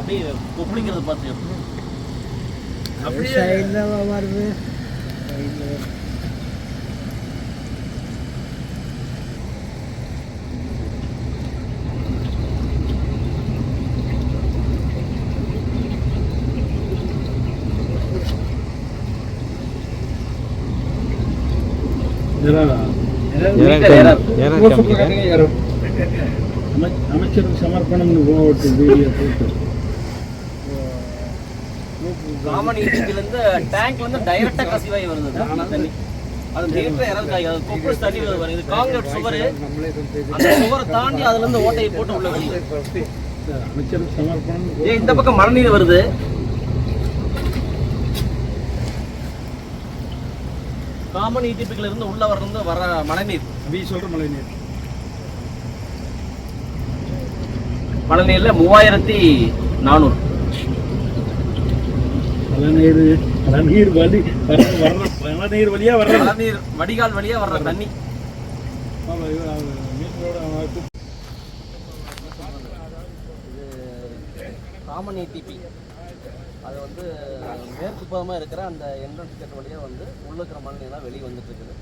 அப்படியே கொப்பளிக்கிறது பார்த்து அப்படியே வருது. அமைச்சருக்கு சமர்ப்பணம்னு போட்டு வீடியோ போட்டு. காமன் இருந்து டேங்க்ல இருந்து டைரக்டா கசிவாகி வருது. தண்ணி. அது தண்ணி வருது இது காங்கிரீட் சுவர். அந்த சுவரை தாண்டி ஓட்டையை போட்டு உள்ள சமர்ப்பணம் ஏன் இந்த பக்கம் மழைநீர் வருது. காமன் இடிபிகள் இருந்து உள்ள வர்றது வர மழைநீர். நீ சொல்ற மழை நீர் மழைநீர்ல மூவாயிரத்தி நானூறு. மழைநீர் வலி வர்ற வர்ற மழைநீர் வழியா வர்ற மழைநீர் வடிகால் வழியா வர்ற தண்ணி. காமன் ஏடிபி அது வந்து மேற்கு புறமாக இருக்கிற அந்த என்ட்ரன்ஸ் கேட் வழியாக வந்து உள்ள இருக்கிற மழைநீர்லாம் வெளியே வந்துட்டு இருக்குது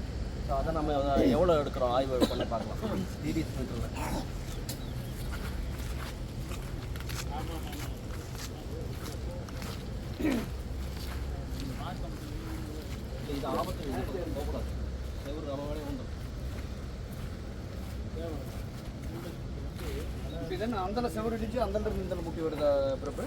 ஸோ அதை நம்ம எவ்வளோ எடுக்கிறோம்? ஆய்வு பண்ணி பார்க்கலாம். டிடிஎஸ் மீட்டரில் இது ஆபத்து போகக்கூடாது செவரு நம்ம வேலையை உண்டு இப்போ இதென்ன அந்த செவரு இடிச்சு அந்த இந்த முட்டி வருதா பிரபு?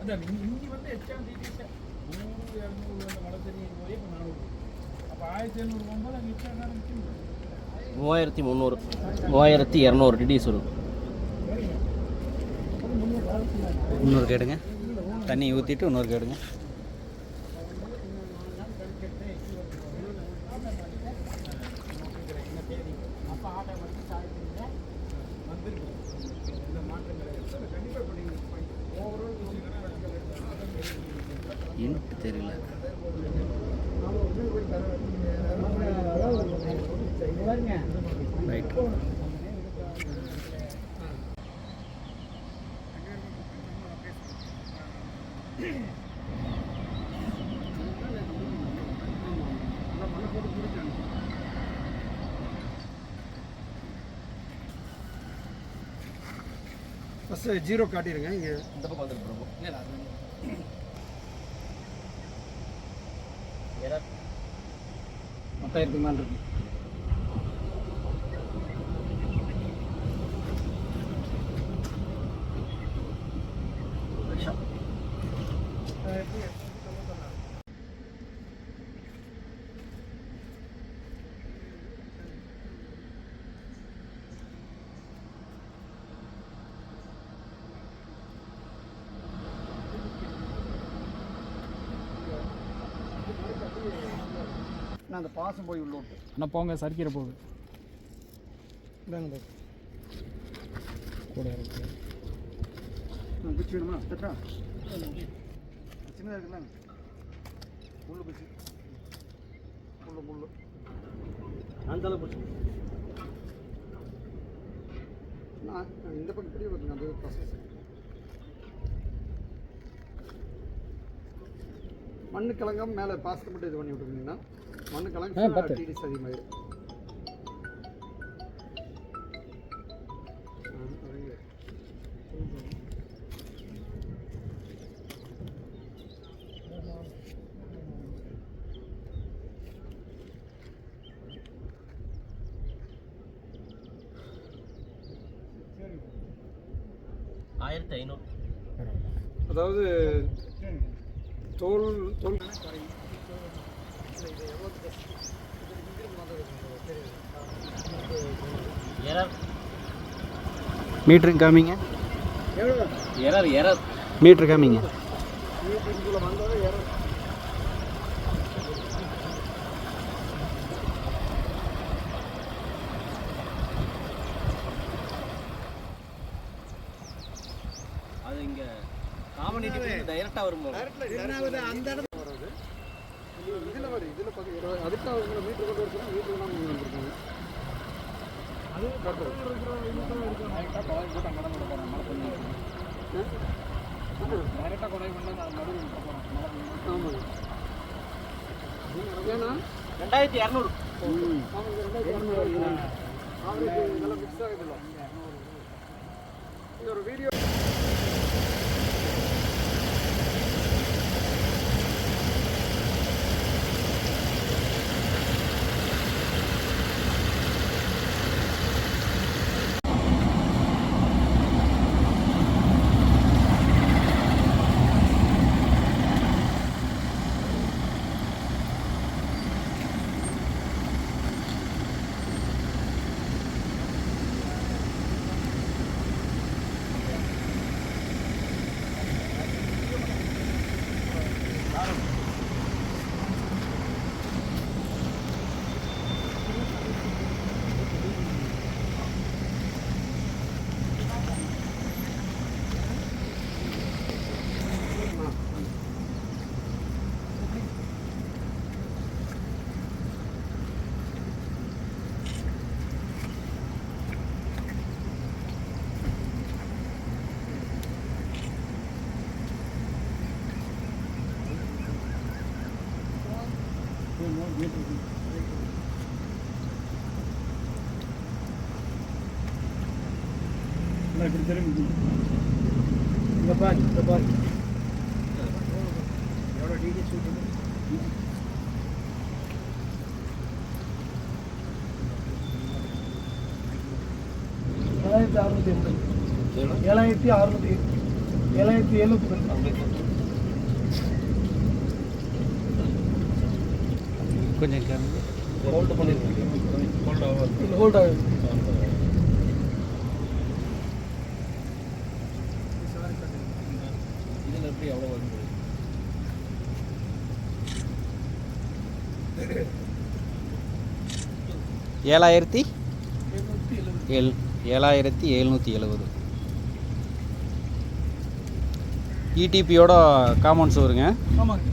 அதான் இங்கே வந்து எச்சாம் டிடிஎஸ் நூறு இரநூறு அந்த மழை தண்ணி போய் இப்போ நானூறு. மூவாயிரத்தி முந்நூறு. மூவாயிரத்தி இரநூறு டிடிஎஸ் வரும் இன்னொரு கேடுங்க. தண்ணி ஊற்றிட்டு இன்னொரு கேடுங்க. தெரியல. ஃபஸ்ட்டு ஜீரோ காட்டிடுங்க இங்கே இந்த பக்கம் வந்துருக்கு பிரபு. எரர் பத்தாயிரத்துக்கு மேலே இருக்கு. நான் அந்த பாசம் போய் உள்ள விட்டு. ஆனால் போங்க சரிக்கிற போகுது இந்தாங்க கூட இருக்கு நான் குச்சி வேணுமா? தட்டா சின்னதாக இருக்குல்ல முள்ளு குச்சி. முள்ளு முள்ளு அந்த அளவு பிடிச்சி நான் இந்த பக்கம் பெரிய பக்கம் அது ப்ராசஸ் மண்ணு கலங்காம மேலே பாசத்தை மட்டும் இது பண்ணி விட்டுருந்தீங்கன்னா மண்ணு டிடிஸ் அதிகமாயிடும் தோல் தோல். எரர் மீட்ருக்கு காமிங்க. எரர் எரர் மீட்ரு காமிங்க. அது இங்கே. டைரக்டா வரும்போது. இதில் வருது இதில் பக்கம் அதுக்காக உங்களை மீட்டர் கொண்டு வரணும் மீட்டர் வந்து வந்துருக்காங்க ரெண்டாயிரத்தி இரநூறு. இதெல்லாம் மிக்ஸ் ஆகுதுல்ல இது ஒரு வீடியோ இப்படி திரும்பி இங்கே பாரு இங்கே பாரு எவ்வளோ டீடைல்ஸ் ஏழாயிரத்தி அறுநூத்தி எண்பது ஏழாயிரத்தி அறுநூத்தி ஏழாயிரத்தி எழுநூத்தி பத்து கொஞ்சம் ஹோல்டு பண்ணிருக்கீங்க ஹோல்ட் ஆகும் ஹோல்ட் ஆகுது இதில் எப்படி எவ்வளோ வருது ஏழாயிரத்தி எழுநூத்தி ஏழு ஏழாயிரத்தி எழுநூற்றி எழுபது இடிபியோட காம்பவுண்ட்ஸ் வருங்க ஆமாங்க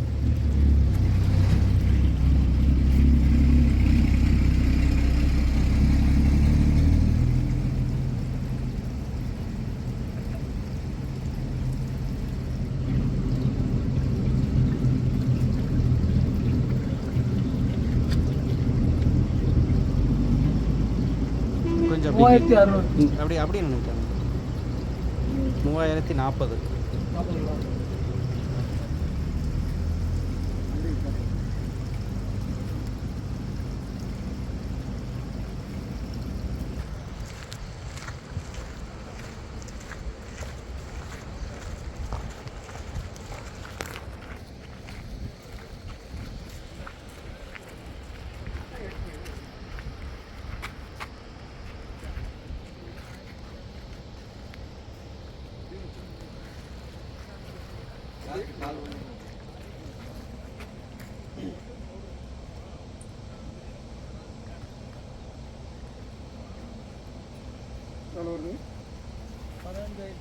கொஞ்சம் மூவாயிரத்தி அறுநூறு. அப்படி அப்படி அப்படி நினைக்கிறேன். மூவாயிரத்தி நாற்பது. எவ்வளோ வருதுங்க. பதினாறாயிரம்.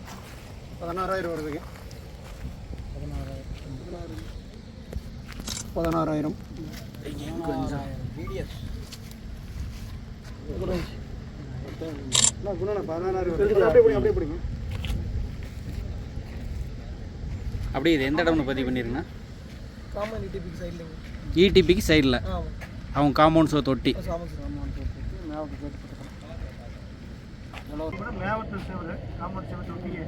வருதுங்க பதினாறாயிரம் பதினாறாயிரம் அப்படியே பிடிங்க. அப்படி இது எந்த இடம்னு பதிவு பண்ணிருங்கண்ணா காமன் சைடில் இடிபிக்கு சைடில் ஆமாம் அவங்க தொட்டி. தொட்டியே.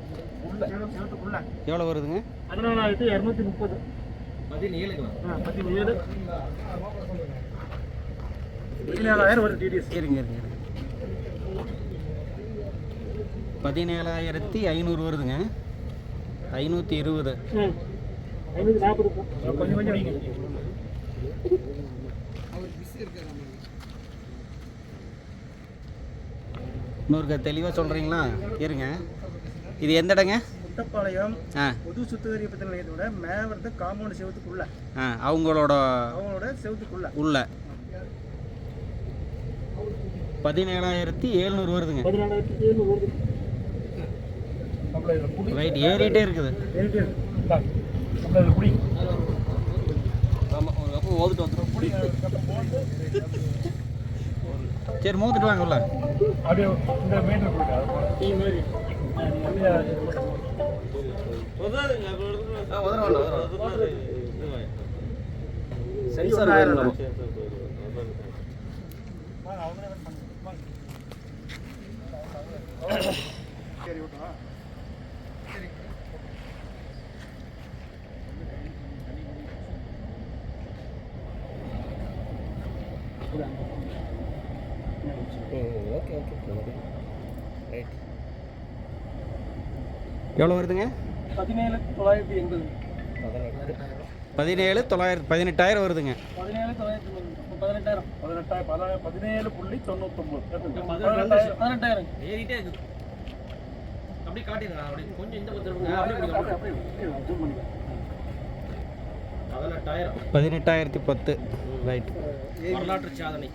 உள்ள. சேவத்துக்குள்ள எவ்வளோ வருதுங்க? பதினாலாயிரத்தி இரநூத்தி முப்பது. பதினேழு. பதினேழாயிரம் வரும் டிடிஎஸ் இருங்க இருங்க. பதினேழாயிரத்தி ஐநூறு வருதுங்க. ஐநூற்றி இருபது. இன்னொருக்க தெளிவாக சொல்கிறீங்களா இருங்க. இது எந்த இடங்க? முட்டப்பாளையம் ஆ. பொது சுத்திகரிப்பு நிலையத்தோட மேவரத்து காம்பவுண்ட் செவத்துக்குள்ள. ஆ அவங்களோட அவங்களோட செவத்துக்குள்ள. உள்ள. பதினேழாயிரத்தி எழுநூறு வருதுங்க பதினாலாயிரத்தி எழுநூறு வருது நம்மள இதில் குடி ரைட் ஏறிட்டே இருக்குது. ஏறிட்டே இருக்கு. இந்தா, நம்மள இதில் குடி சரி மூத்துட்டு வாங்க உள்ள. அப்படியே இந்த மீட்டர் சென்சார் வேணும் வாங்க, அவங்களே cut பண்ணுங்க. வாங்க. சரி விட்டுறா ஓகே ஓகே ரைட் எவ்வளோ வருதுங்க? பதினேழு தொள்ளாயிரத்தி எண்பது. பதினேழு தொள்ளாயிரத்தி பதினெட்டாயிரம் வருதுங்க. பதினேழு தொள்ளாயிரத்தி பதினெட்டாயிரம். பதினெட்டாயிரம் பதினேழு பதினேழு புள்ளி தொண்ணூத்தொம்பது. பதினெட்டாயிரம் பதினெட்டாயிரம். ஏறிட்டே இருக்குது அப்படியே காட்டிடுறா. அப்படியே கொஞ்சம் இந்த. அப்படியே பதினெட்டாயிரத்தி பத்து. ரைட். வரலாற்று சாதனை.